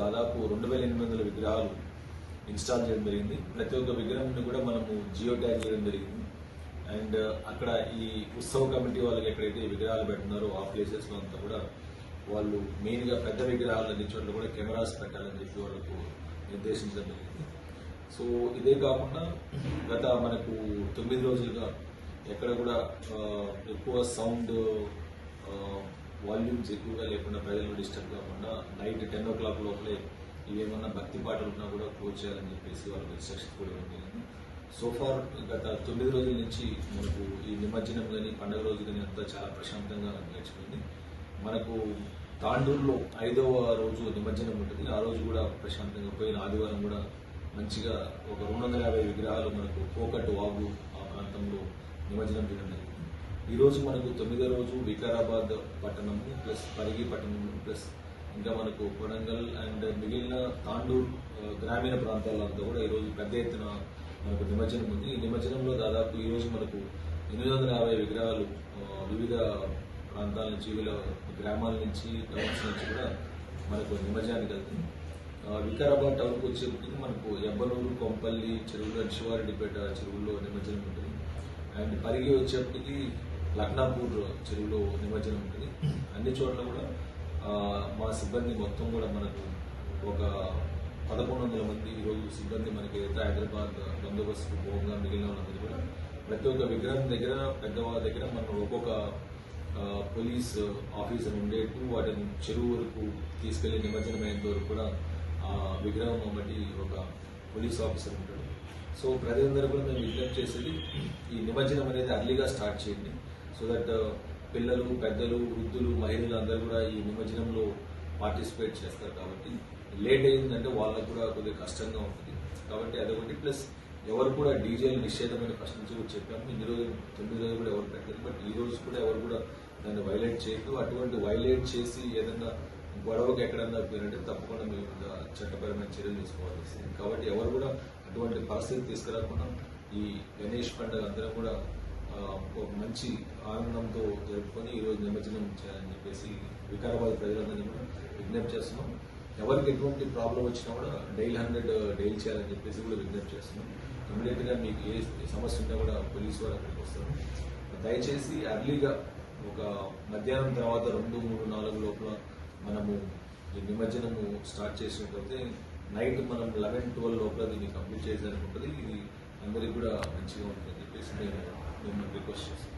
దాదాపు రెండు వేల ఎనిమిది వందల విగ్రహాలు ఇన్స్టాల్ చేయడం జరిగింది. ప్రతి ఒక్క విగ్రహాన్ని కూడా మనము జియో ట్యాగ్ చేయడం జరిగింది. అండ్ అక్కడ ఈ ఉత్సవ కమిటీ వాళ్ళకి ఎక్కడైతే విగ్రహాలు పెడుతున్నారో ఆ ప్లేసెస్లో అంతా కూడా వాళ్ళు మెయిన్గా పెద్ద విగ్రహాలు అన్ని చోట్ల కూడా కెమెరాస్ పెట్టాలని చెప్పి వాళ్ళకు నిర్దేశించడం జరిగింది. సో ఇదే కాకుండా గత మనకు తొమ్మిది రోజులుగా ఎక్కడ కూడా ఎక్కువ సౌండ్ వాల్యూమ్స్ ఎక్కువగా లేకుండా ప్రజలు డిస్టర్బ్ కాకుండా నైట్ టెన్ ఓ క్లాక్ లోపలే ఇవేమన్నా భక్తి పాటలు ఉన్నా కూడా క్లోజ్ చేయాలని చెప్పేసి వాళ్ళకి ఇన్స్ట్రక్షన్స్ కూడా ఇవ్వడం సోఫార్ గత తొమ్మిది రోజుల నుంచి మనకు ఈ నిమజ్జనం కానీ పండుగ రోజు కానీ అంతా చాలా ప్రశాంతంగా గడిచిపోయింది. మనకు తాండూరులో ఐదవ రోజు నిమజ్జనం ఉంటుంది. ఆ రోజు కూడా ప్రశాంతంగా పోయిన ఆదివారం కూడా మంచిగా ఒక రెండు వందల యాభై విగ్రహాలు మనకు కోకట్ వాగు ఆ ప్రాంతంలో నిమజ్జనం చేయడం జరిగింది. ఈరోజు మనకు తొమ్మిదో రోజు వికారాబాద్ పట్టణము ప్లస్ పరిగి పట్టణం ప్లస్ ఇంకా మనకు కొడంగల్ అండ్ మిగిలిన తాండూర్ గ్రామీణ ప్రాంతాలంతా కూడా ఈరోజు పెద్ద ఎత్తున మనకు నిమజ్జనం ఉంది. ఈ నిమజ్జనంలో దాదాపు ఈరోజు మనకు ఎనిమిది వందల యాభై విగ్రహాలు వివిధ ప్రాంతాల నుంచి వివిధ గ్రామాల నుంచి టౌన్స్ నుంచి కూడా మనకు నిమజ్జనానికి వెళ్తుంది. వికారాబాద్ టౌన్కి వచ్చేప్పటికి మనకు ఎబ్బనూరు కొంపల్లి చెరువులు అండ్ శివారెడ్డిపేట చెరువుల్లో నిమజ్జనం ఉంటుంది. అండ్ పరిగి వచ్చేప్పటికి లక్నాపూర్ చెరువులో నిమజ్జనం ఉంటుంది. అన్ని చోట్ల కూడా మా సిబ్బంది మొత్తం కూడా మనకు ఒక పదకొండు వందల మంది ఈరోజు సిబ్బంది మనకి ఏదైతే హైదరాబాద్ బందోబస్తు భోగంగా మిగిలిన వాళ్ళందరూ కూడా ప్రతి ఒక్క విగ్రహం దగ్గర పెద్దవాళ్ళ దగ్గర మనం ఒక్కొక్క పోలీస్ ఆఫీసర్ ఉండేట్టు వాటిని చెరువు వరకు తీసుకెళ్ళి నిమజ్జనం అయ్యేంత వరకు కూడా ఆ విగ్రహం బట్టి ఒక పోలీస్ ఆఫీసర్ ఉంటాడు. సో ప్రజలందరూ కూడా మేము విజ్ఞప్తి చేసేది ఈ నిమజ్జనం అనేది అర్లీగా స్టార్ట్ చేయండి. సో దట్ uh, పిల్లలు పెద్దలు వృద్ధులు మహిళలు అందరూ కూడా ఈ నిమజ్జనంలో పార్టిసిపేట్ చేస్తారు కాబట్టి లేట్ అయిందంటే వాళ్ళకు కూడా కొద్దిగా కష్టంగా ఉంటుంది. కాబట్టి అదొకటి. ప్లస్ ఎవరు కూడా డీజేలు నిషేధమైన ఫస్ట్ నుంచి కూడా చెప్పాము. ఇన్ని రోజులు తొమ్మిది రోజులు కూడా ఎవరు పెట్టలేదు. బట్ ఈ రోజు కూడా ఎవరు కూడా దాన్ని వైలేట్ చేయదు అటువంటి వైలేట్ చేసి ఏదన్నా గొడవకి ఎక్కడన్నా పోయినట్టే తప్పకుండా మేము చట్టపరమైన చర్యలు తీసుకోవాల్సి వస్తుంది కాబట్టి ఎవరు కూడా అటువంటి పరిస్థితి తీసుకురాకుండా ఈ గణేష్ పండుగ అందరం కూడా ఒక మంచి ఆనందంతో జరుపుకొని ఈరోజు నిమజ్జనం చేయాలని చెప్పేసి వికారాబాద్ ప్రజలందరినీ కూడా విజ్ఞప్తి చేస్తున్నాం. ఎవరికి ఎటువంటి ప్రాబ్లం వచ్చినా కూడా డైల్ హండ్రెడ్ డైల్ చేయాలని చెప్పేసి కూడా విజ్ఞప్తి చేస్తున్నాం. ఇమీడియట్గా మీకు ఏ సమస్య ఉన్నా కూడా పోలీసు వారు అక్కడికి వస్తారు. దయచేసి అర్లీగా ఒక మధ్యాహ్నం తర్వాత రెండు మూడు నాలుగు లోపల మనము ఈ నిమజ్జనము స్టార్ట్ చేసినట్లయితే నైట్ మనం లెవెన్ ట్వెల్వ్ లోపల దీన్ని కంప్లీట్ చేసేదానికి ఉంటుంది ఇది అందరికీ కూడా మంచిగా ఉంటుందని చెప్పేసి నేను మిమ్మల్ని రిక్వెస్ట్ చేస్తాను